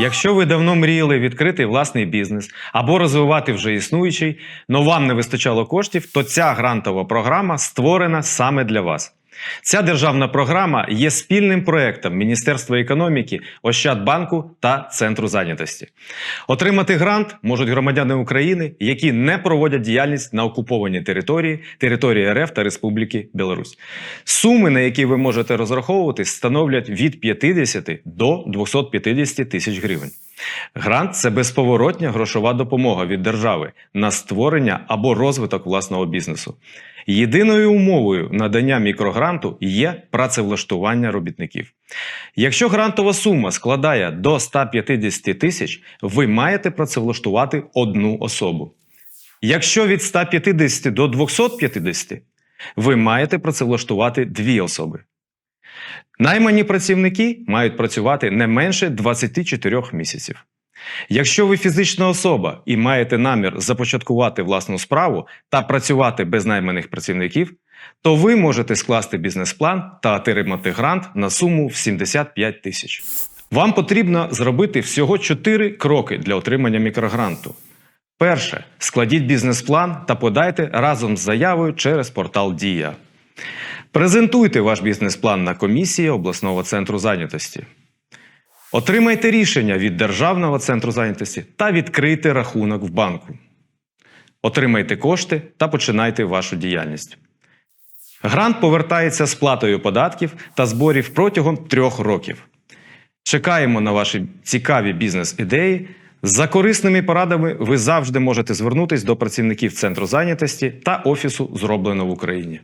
Якщо ви давно мріяли відкрити власний бізнес або розвивати вже існуючий, но вам не вистачало коштів, то ця грантова програма створена саме для вас. Ця державна програма є спільним проектом Міністерства економіки, Ощадбанку та Центру зайнятості. Отримати грант можуть громадяни України, які не проводять діяльність на окупованій території, території РФ та Республіки Білорусь. Суми, на які ви можете розраховувати, становлять від 50 до 250 тисяч гривень. Грант це безповоротня грошова допомога від держави на створення або розвиток власного бізнесу. Єдиною умовою надання мікрогранту є працевлаштування робітників. Якщо грантова сума складає до 150 тисяч, ви маєте працевлаштувати одну особу. Якщо від 150 до 250, ви маєте працевлаштувати дві особи. Наймані працівники мають працювати не менше 24 місяців. Якщо ви фізична особа і маєте намір започаткувати власну справу та працювати без найманих працівників, то ви можете скласти бізнес-план та отримати грант на суму в 75 тисяч. Вам потрібно зробити всього 4 кроки для отримання мікрогранту. Перше, складіть бізнес-план та подайте разом з заявою через портал Дія. Презентуйте ваш бізнес-план на комісії обласного центру зайнятості. Отримайте рішення від Державного центру зайнятості та відкрийте рахунок в банку. Отримайте кошти та починайте вашу діяльність. Грант повертається з платою податків та зборів протягом трьох років. Чекаємо на ваші цікаві бізнес-ідеї. За корисними порадами ви завжди можете звернутись до працівників центру зайнятості та офісу зроблено в Україні.